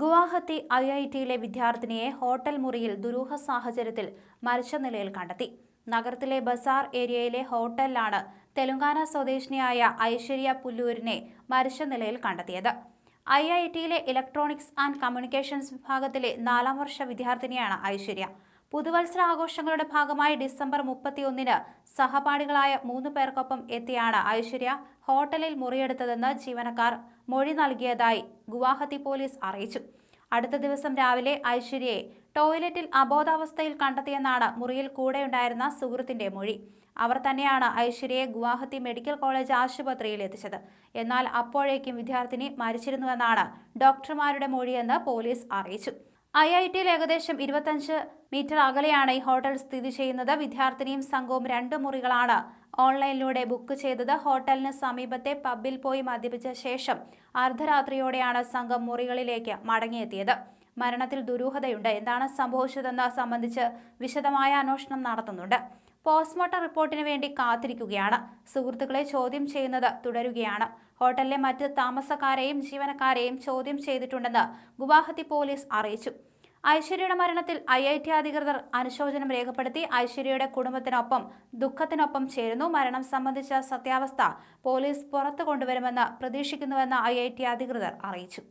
Guwahati I I ടിയിലെ വിദ്യാർത്ഥിനിയെ hotel മുറിയിൽ ദുരൂഹ സാഹചര്യത്തിൽ മരിച്ച നിലയിൽ കണ്ടെത്തി. നഗരത്തിലെ ബസാർ ഏരിയയിലെ ഹോട്ടലിലാണ് തെലങ്കാന സ്വദേശിനിയായ ഐശ്വര്യ പുല്ലൂരിനെ മരിച്ച നിലയിൽ കണ്ടെത്തിയത്. ഐ ഐ ടിയിലെ ഇലക്ട്രോണിക്സ് ആൻഡ് കമ്മ്യൂണിക്കേഷൻസ് വിഭാഗത്തിലെ നാലാം വർഷ വിദ്യാർത്ഥിനിയാണ് ഐശ്വര്യ. പുതുവത്സര ആഘോഷങ്ങളുടെ ഭാഗമായി ഡിസംബർ മുപ്പത്തിയൊന്നിന് സഹപാഠികളായ മൂന്ന് പേർക്കൊപ്പം എത്തിയാണ് ഐശ്വര്യ ഹോട്ടലിൽ മുറിയെടുത്തതെന്ന് ജീവനക്കാർ മൊഴി നൽകിയതായി ഗുവാഹത്തി പോലീസ് അറിയിച്ചു. അടുത്ത ദിവസം രാവിലെ ഐശ്വര്യയെ ടോയ്ലറ്റിൽ അബോധാവസ്ഥയിൽ കണ്ടെത്തിയെന്നാണ് മുറിയിൽ കൂടെയുണ്ടായിരുന്ന സുഹൃത്തിന്റെ മൊഴി. അവർ തന്നെയാണ് ഐശ്വര്യയെ ഗുവാഹത്തി മെഡിക്കൽ കോളേജ് ആശുപത്രിയിൽ എത്തിച്ചത്. എന്നാൽ അപ്പോഴേക്കും വിദ്യാർത്ഥിനി മരിച്ചിരുന്നുവെന്നാണ് ഡോക്ടർമാരുടെ മൊഴിയെന്ന് പോലീസ് അറിയിച്ചു. ഐ ഐ ടിയിൽ ഏകദേശം ഇരുപത്തഞ്ച് മീറ്റർ അകലെയാണ് ഈ ഹോട്ടൽ സ്ഥിതി ചെയ്യുന്നത്. വിദ്യാർത്ഥിനിയും സംഘവും രണ്ട് മുറികളാണ് ഓൺലൈനിലൂടെ ബുക്ക് ചെയ്തത്. ഹോട്ടലിന് സമീപത്തെ പബ്ബിൽ പോയി മദ്യപിച്ച ശേഷം അർദ്ധരാത്രിയോടെയാണ് സംഘം മുറികളിലേക്ക് മടങ്ങിയെത്തിയത്. മരണത്തിൽ ദുരൂഹതയുണ്ട്. എന്താണ് സംഭവിച്ചതെന്ന് സംബന്ധിച്ച് വിശദമായ അന്വേഷണം നടത്തുന്നുണ്ട്. പോസ്റ്റ്മോർട്ടം റിപ്പോർട്ടിന് വേണ്ടി കാത്തിരിക്കുകയാണ്. സുഹൃത്തുക്കളെ ചോദ്യം ചെയ്യുന്നത് തുടരുകയാണ്. ഹോട്ടലിലെ മറ്റ് താമസക്കാരെയും ജീവനക്കാരെയും ചോദ്യം ചെയ്തിട്ടുണ്ടെന്ന് ഗുവാഹത്തി പോലീസ് അറിയിച്ചു. ഐശ്വര്യയുടെ മരണത്തിൽ ഐ ഐ ടി അധികൃതർ അനുശോചനം രേഖപ്പെടുത്തി ഐശ്വര്യയുടെ കുടുംബത്തിനൊപ്പം ദുഃഖത്തിനൊപ്പം ചേരുന്നു. മരണം സംബന്ധിച്ച സത്യാവസ്ഥ പോലീസ് പുറത്തു കൊണ്ടുവരുമെന്ന് പ്രതീക്ഷിക്കുന്നുവെന്ന് ഐ അധികൃതർ അറിയിച്ചു.